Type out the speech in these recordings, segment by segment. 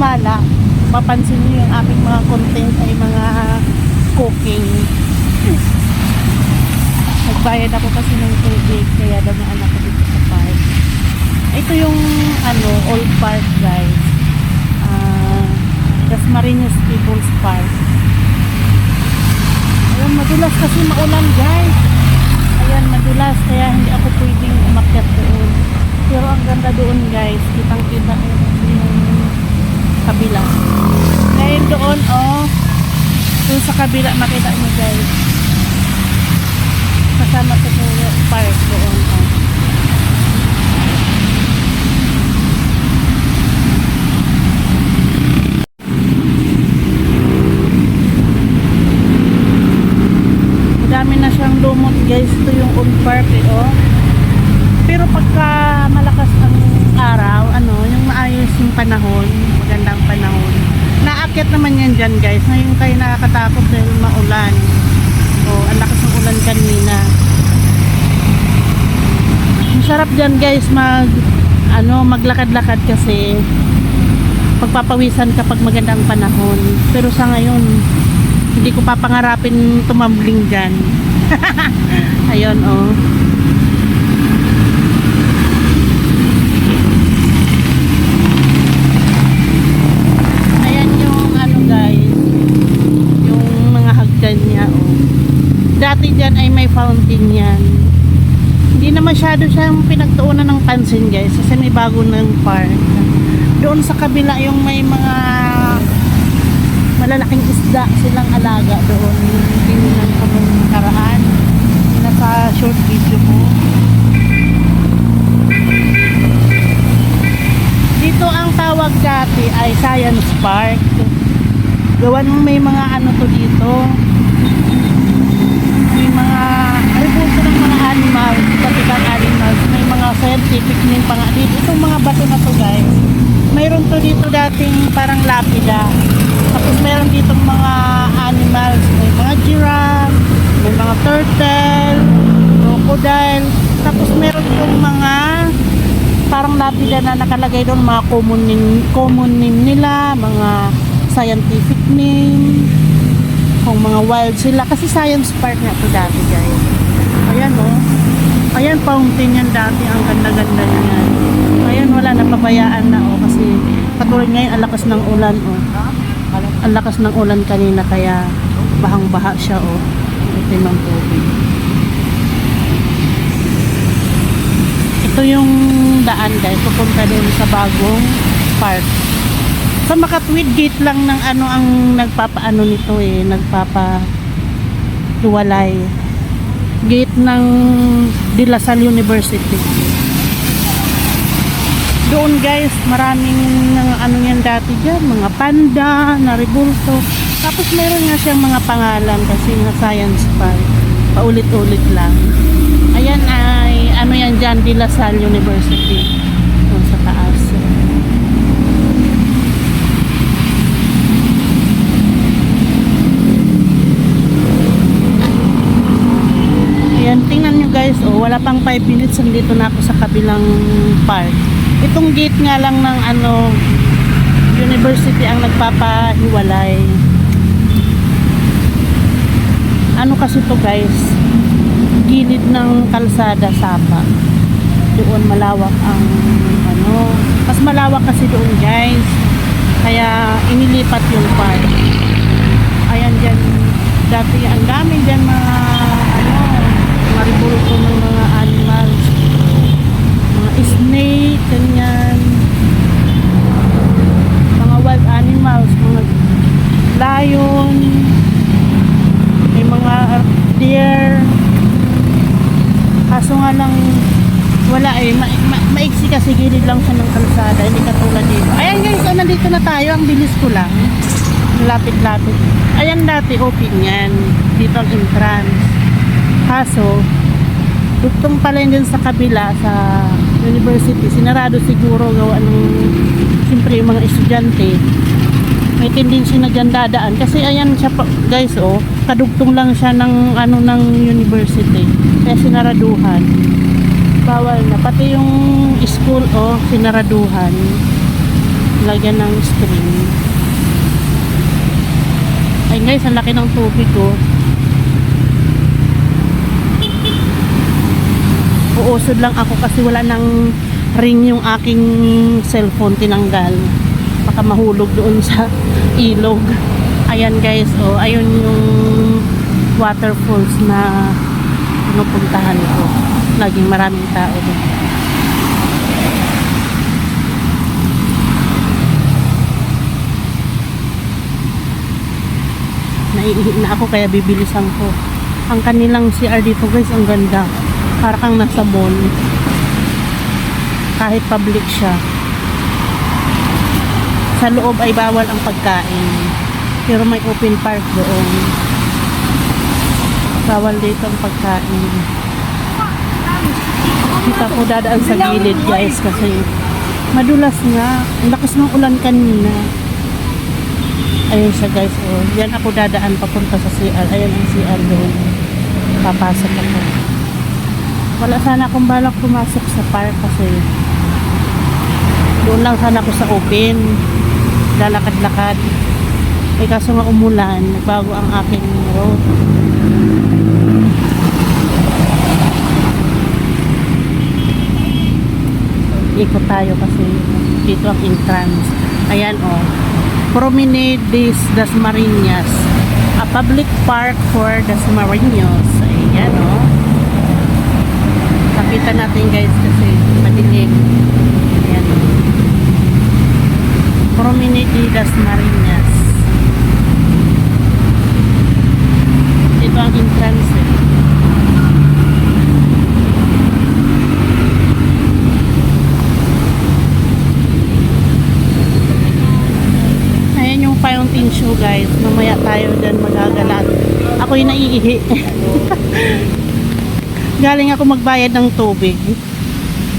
gumala. Mapansin niyo yung aking mga content ay mga cooking. Nagbayad ako kasi ng tubig kaya dumaan ako dito sa park. Ito yung ano, old park guys. Ah, Dasmariñas People's Park. Ayan, madulas kasi maulan guys. Ayan, madulas kaya hindi ako pwedeng umakyat doon. Pero ang ganda doon guys, kitang kita yung kabila. Ngayon doon, oh, doon sa kabila makita nyo guys. Kasama sa park doon, oh. Lumot guys. Ito yung old park eh, oh. Pero pagka malakas ang araw, ano, yung yung panahon, magandang panahon. Naakyat naman yan dyan guys. Ngayon kayo nakakatakot dahil maulan. Oh, ang lakas ng ulan kanina. Ang sarap dyan guys mag ano, maglakad-lakad kasi pagpapawisan kapag magandang panahon. Pero sa ngayon, hindi ko papangarapin tumambling dyan. Ayun, oh. Ayan yung ano guys, yung mga hagdan niya, oh. Dati dyan ay may fountain yan. Hindi na masyado siyang pinagtuunan ng pansin guys, kasi may bago ng park. Doon sa kabila yung may mga malalaking isda silang alaga doon. Tingnan ko nung karaan. Nasa short video ko. Dito ang tawag dati ay Science Park. Gawan may mga ano to dito. May mga ay buto ng mga animals, pati kang animals. May mga scientific name pa nga dito. Itong mga bato na to guys. Mayroon to dito dating lapida. Tapos meron dito mga animals. May mga giraffe, may mga turtle, crocodile. Tapos meron yung mga parang lapida na nakalagay doon mga common name, common name nila, mga scientific name, kung mga wild sila. Kasi science park nga to dati guys. Ayan oh. Ayan fountain yan dati. Ang ganda-ganda niyan. Ayan wala napabayaan na oh. Kasi katulad ngayon ang lakas ng ulan oh. Ang lakas ng ulan kanina kaya bahang-baha siya oh. Itim ang tubig. Ito yung daan guys. Pupunta doon sa bagong park. Sa Makatwid gate lang ng ano ang nagpapaano nito eh. Nagpapa luwalay. Gate ng De La Salle University. Doon guys, maraming ng ano yan dati dyan, mga panda, naribulto. Tapos meron nga siyang mga pangalan kasi nga science park. Paulit-ulit lang. Ayan ay, ano yan dyan, De La Salle University. Doon sa taas. Ayan, tingnan nyo guys, oh, wala pang 5 minutes, nandito na ako sa kabilang park. Itong gate nga lang ng ano, university ang nagpapahiwalay. Ano kasi to guys, gilid ng kalsada sapa. Doon malawak ang ano, mas malawak kasi doon guys. Kaya inilipat yung park. Ayan dyan, dati ang dami dyan mga ano, maribulto ng mga animals. Mga snake, ganyan. Mga wild animals, mga lion, may mga deer. Kaso nga lang, wala eh. Ma ma maiksi kasi gilid lang siya ng kalsada. Hindi katulad dito. Ayan guys, oh, nandito na tayo. Ang bilis ko lang. Lapit-lapit. Ayan dati, open yan. Dito ang entrance. Kaso, Duktong pala yun sa kabila sa university. Sinarado siguro gawa ng siyempre yung mga estudyante. May tendency na dyan dadaan. Kasi ayan siya guys oh. kadugtong lang siya ng ano ng university. Kaya sinaraduhan. Bawal na. Pati yung school oh, sinaraduhan. Lagyan ng screen. Ay guys, ang laki ng tubig oh. Uusod lang ako kasi wala nang ring yung aking cellphone tinanggal. Baka mahulog doon sa ilog. Ayan guys, oh, ayun yung waterfalls na pinupuntahan ko. Laging maraming tao doon. Naiihi na ako kaya bibilisan ko. Ang kanilang CR dito guys, ang ganda. Para kang nasa mall. Kahit public siya. Sa loob ay bawal ang pagkain. Pero may open park doon. Bawal dito ang pagkain. Kita ko dadaan sa gilid guys kasi madulas nga. Ang lakas ng ulan kanina. Ayun siya guys. Oh. Yan ako dadaan papunta sa CR. Ayan ang CR doon. Papasok ako. Wala sana akong balak pumasok sa park kasi doon lang sana ako sa open. Lalakad-lakad. Eh kaso nga umulan, nagbago ang aking road. Ikot tayo kasi dito ang entrance. Ayan o. Oh. Promenade des Dasmariñas. A public park for Dasmariños. Ayan o. Oh. Nakita natin guys kasi madilim. Ayan o. Promenade de Dasmariñas. Ito ang entrance eh. Ayan yung fountain show guys. Mamaya tayo dyan magagalat. Naiihi. Galing ako magbayad ng tubig.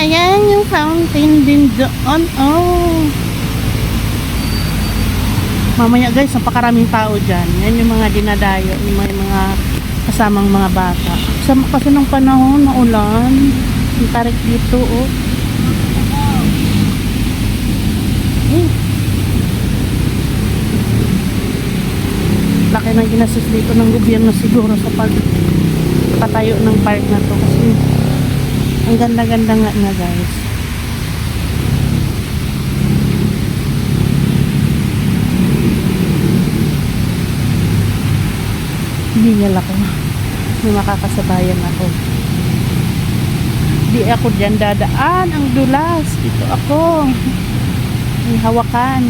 Ayan yung fountain din doon. Oh. Mamaya guys, napakaraming tao dyan. Yan yung mga dinadayo, yung mga, mga kasamang mga bata. Sa, kasi nung panahon, naulan. Yung tarik dito, oh. Eh. Laki ng ginastos dito ng gobyerno siguro sa pag patayo ng park na to kasi ang ganda-ganda nga na guys. Hingal ako. May makakasabayan ako. Di ako dyan dadaan. Ang dulas. Dito ako. May hawakan.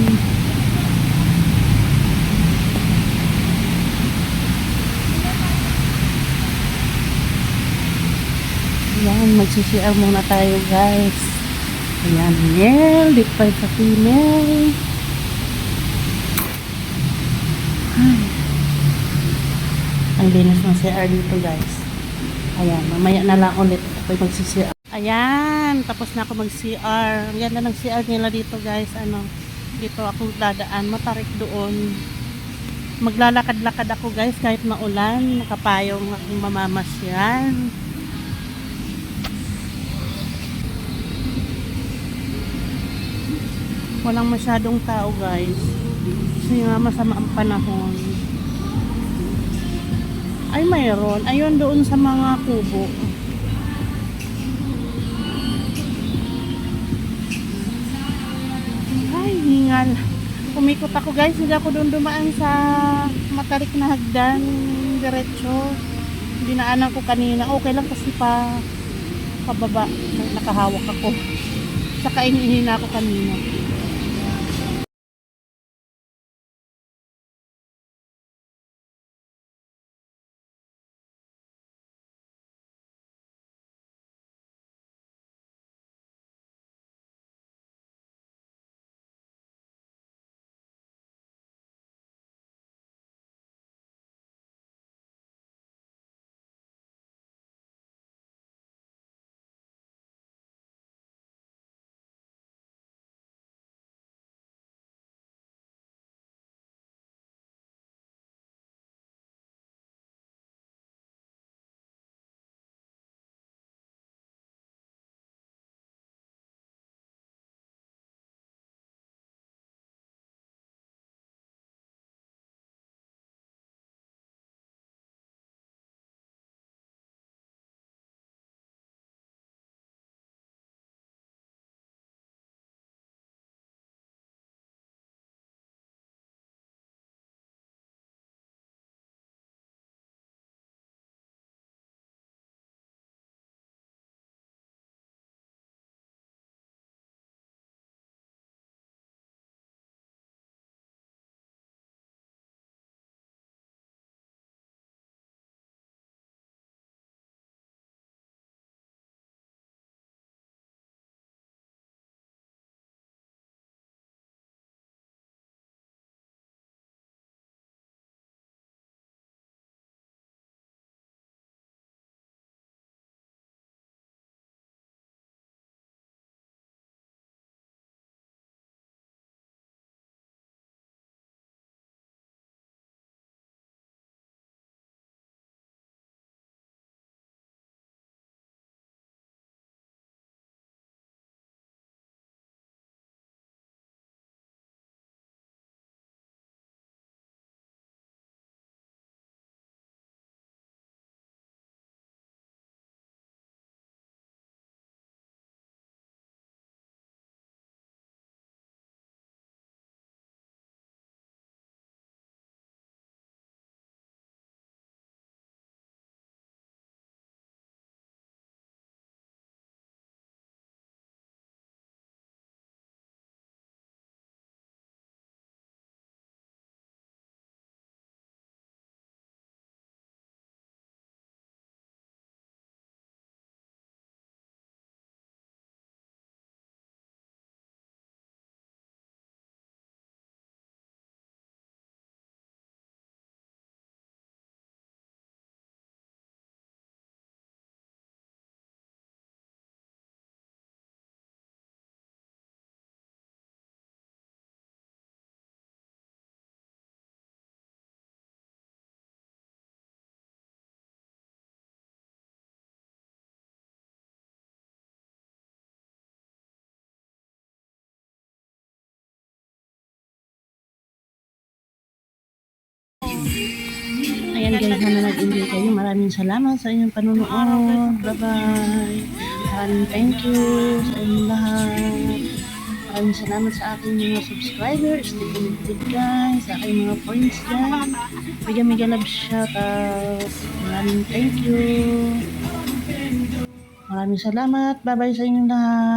Ayan, magsisiar muna tayo guys. Ayan, male. Dito tayo sa female. Ay. Ang linis ng CR dito guys. Ayan, mamaya na lang ulit ako mag-CR. Ayan, tapos na ako mag-CR. Ang ganda ng CR nila dito guys. Ano, dito ako dadaan. Matarik doon. Maglalakad-lakad ako guys kahit maulan. Nakapayong aking mamamasyan. Walang masyadong tao guys. Kasi nga masama ang panahon. Ay, mayroon. Ayun doon sa mga kubo. Ay, hingal. Umikot ako guys. Hindi ako doon dumaan sa matarik na hagdan. Diretso. Dinaanan ko kanina. Okay lang kasi pa pababa. Nakahawak ako. Saka inihina ako kanina. Sana nag-enjoy kayo. Maraming salamat sa inyong panonood. Bye-bye. Maraming thank you sa inyong lahat. Maraming salamat sa aking mga subscribers. Stay connected guys. Sa aking mga friends dyan. Mega mega love shoutout. Maraming thank you. Maraming salamat. Bye-bye sa inyong lahat.